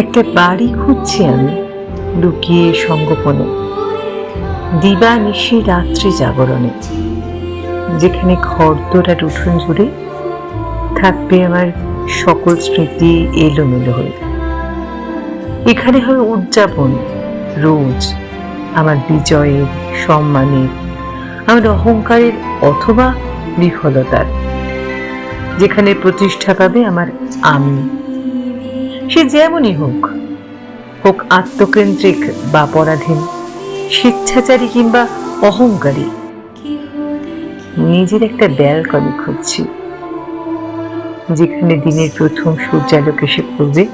একটা বাড়ি খুঁজছি আমি লুকিয়ে সঙ্গোপনে দিবা নিশি রাত্রি জাগরণে, যেখানে খড়দোরা উঠোন জুড়ে থাকবে আমার সকল স্মৃতি এলোমেলো হয়ে। এখানে হয় উদযাপন, রোজ আমার বিজয়ের, সম্মানের, আমার অহংকারের অথবা বিফলতার, যেখানে প্রতিষ্ঠা পাবে আমার আমি। সে যেমনই হোক হোক আত্মকেন্দ্রিক বা পরাধীন স্বেচ্ছাচারী কিংবা অহংকারী, নিজের একটা ব্যালকনি খুঁজছি, যেখানে দিনের প্রথম সূর্যালোক এসে পড়বে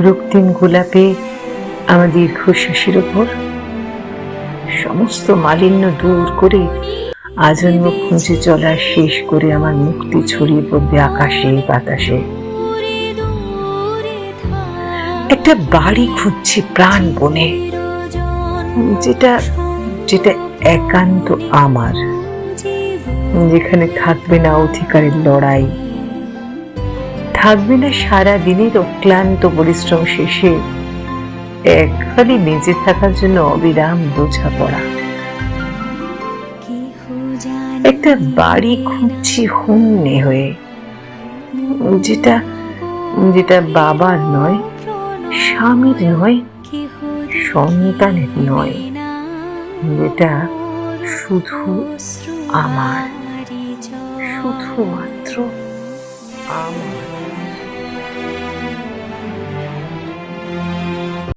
রক্তিম গোলাপে আমার দীর্ঘশ্বাসের ওপর সমস্ত মালিন্য দূর করে আজন্ম খুঁজে চলা শেষ করে আমার মুক্তি ছড়িয়ে পড়বে আকাশে, বাতাসে। একটা বাড়ি খুঁজছি প্রাণ বনে, যেটা যেটা একান্ত আমার, যেখানে থাকবে না অধিকারের লড়াই। থাকবে না সারা দিনের অক্লান্ত পরিশ্রম শেষে এক খালি বেঁচে থাকার জন্য অবিরাম বোঝা পড়া। একটা বাড়ি খুঁজছি হুন্নে হয়ে, যেটা যেটা বাবার নয় স্বামীর নয় সন্তানের নয়। এটা শুধু আমার শুধুমাত্র আমার।